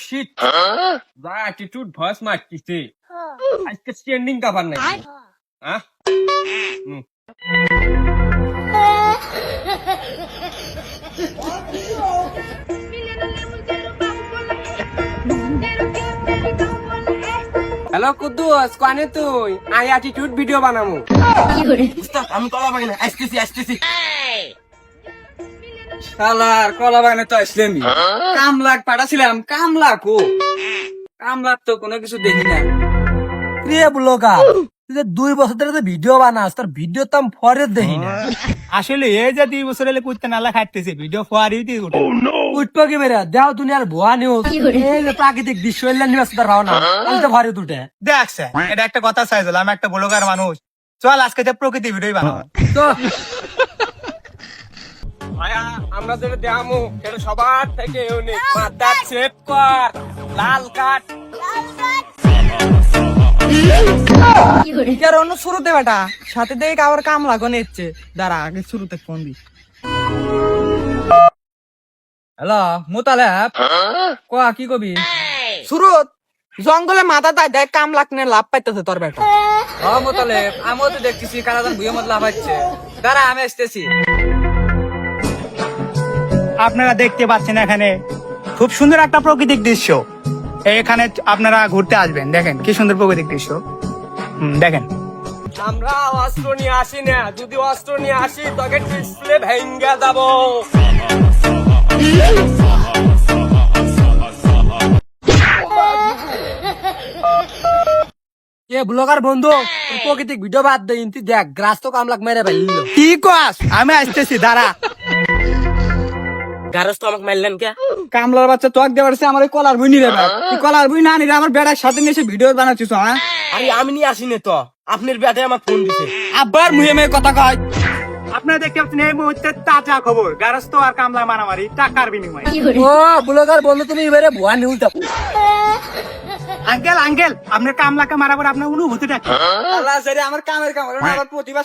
Sheet যা attitude voice মারতিছে আজকে স্ট্যান্ডিং কাভার নাই হ্যাঁ হ্যালো কুদ্দুস কানে তুই? আই অ্যাটিটিউড ভিডিও বানামু। আমি কলা বাগানে আসতেছি আসতেছি শালার কলা বাগানে তো আসলেন কামলাক পাঠাছিলাম কামলা কো? কামলার তো কোনো কিছু দেখি না প্রিয় ব্লগার যে দুই বছর ধরে যে ভিডিও বানাস তোর ভিডিও তো আমি ফরে দেখি না আসলে এই যে দুই বছর এলে করতে নালা খাটতেছে ভিডিও ফোয়ারি দিয়ে উঠে। উঠবো কি বেরা দেও দুনিয়ার ভুয়া নিউজ এই যে প্রাকৃতিক দৃশ্য এলে নিউজ তোর ভাও না আমি তো ভরে দুটে দেখছে এটা একটা কথা চাইছিল আমি একটা ব্লগার মানুষ। চল আজকে যে প্রকৃতি ভিডিও বানাবো। তো আমরা যেটা দেখামু সেটা সবার থেকে ইউনিক মাথা কর লাল কাট অন্য শুরুতে বেটা সাথে দেখে আবার কাম দাঁড়া আগে শুরুতে ফোন দি হ্যালো মোতালেব ক কি কবি? শুরুত জঙ্গলে মাথা তাই দেখ কাম লাগনে লাভ পাইতেছে তোর বেটা। মোতালেব আমিও তো দেখতেছি কারাদান ভুয়ে মত লাভ দাঁড়া আমি আসতেছি। আপনারা দেখতে পাচ্ছেন এখানে খুব সুন্দর একটা প্রাকৃতিক দৃশ্য। এখানে আপনারা ঘুরতে আসবেন দেখেন কি সুন্দর প্রাকৃতিক দৃশ্য। হুম, দেখেন। আমরা অস্ত্র নিয়ে আসি না যদি অস্ত্র নিয়ে আসি তোকে ডিসপ্লে ভেঙ্গে যাব এ ব্লগার বন্ধু প্রকৃতিক ভিডিও বাদ দে ইন্তি দেখ গ্রাস তো কামলাক মেরে ফেলল। কি কস? আমি আসতেছি দাঁড়া। গারস তো আমাকে মারলেন কে কামলার বাচ্চা তোক দেওয়ার সে আমার কলার বই নিলে তুই কলার বই না নিলে আমার বেড়ার সাথে নিয়ে এসে ভিডিও বানাচ্ছিস হ্যাঁ আরে আমি নিয়ে আসি না তো আপনার ব্যাটে আমাকে ফোন দিছে আবার মুহে মুহে কথা কয় আপনারা দেখতে পাচ্ছেন এই মুহূর্তে তাজা খবর গারস্থ আর কামলা মারামারি টাকার বিনিময়ে ও ব্লগার বন্ধু তুমি এবারে ভুয়া নিউজ দেখো আঙ্কেল আঙ্কেল আপনার কামলাকে মারাবার আপনার অনুভূতিটা আল্লাহ আমার কামের কাম আমার প্রতিভা